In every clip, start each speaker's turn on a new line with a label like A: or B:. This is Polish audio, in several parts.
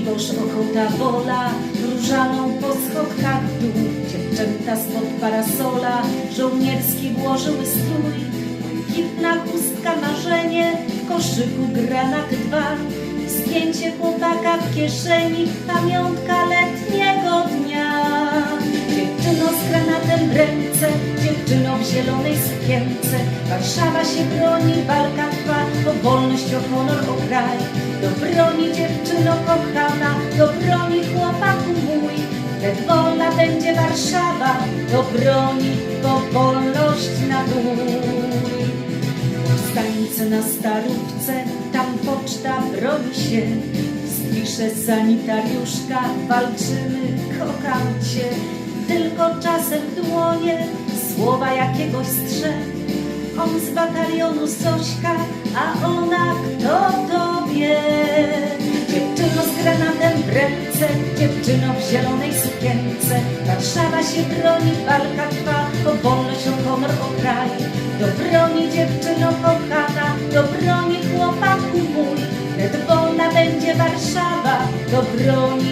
A: Dziwoż ochota wola, różaną po schodkach w dół. Dziewczęta spod parasola, żołnierski włożyły strój. Błękitna chustka marzenie, w koszyku granaty dwa. Zdjęcie chłopaka w kieszeni, pamiątka letniego dnia. Dziewczyno w zielonej sukience. Warszawa się broni, walka trwa, o wolność, o honor, o kraj. Do broni dziewczyno kochana, do broni chłopaku mój. Wolna będzie Warszawa, do broni, bo wolność na bój. Powstańcy na starówce, tam poczta broni się. Spiszę sanitariuszka, walczymy, kocham cię. Słowa jakiegoś strze. On z batalionu Zośka, a ona kto to wie? Dziewczyno z granatem w ręce, dziewczyno w zielonej sukience. Warszawa się broni, walka trwa, o wolność, o honor, o kraj. Do broni dziewczyno kochana, do broni chłopaku mój. Wolna będzie Warszawa, do broni,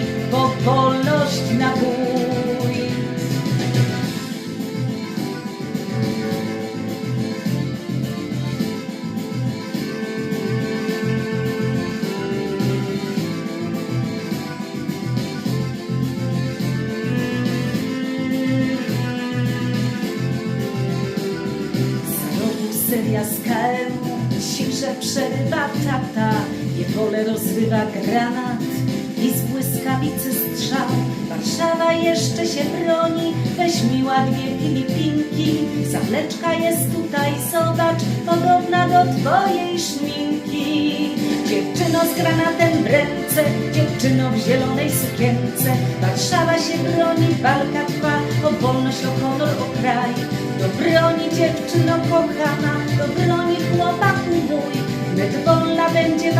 A: seria KM ciszę przerywa tata Niewolę rozrywa granat. I z błyskawicy strzał. Warszawa jeszcze się broni, weź miła dwie Filipinki. Zawleczka jest tutaj, zobacz, podobna do twojej szminki. Dziewczyno z granatem w ręce, dziewczyno w zielonej sukience. Warszawa się broni, walka trwa, o wolność, o honor, o kraj Do broni dziewczyno kochana,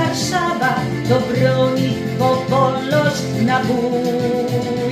A: Warszawa, do broni powolność na bóg.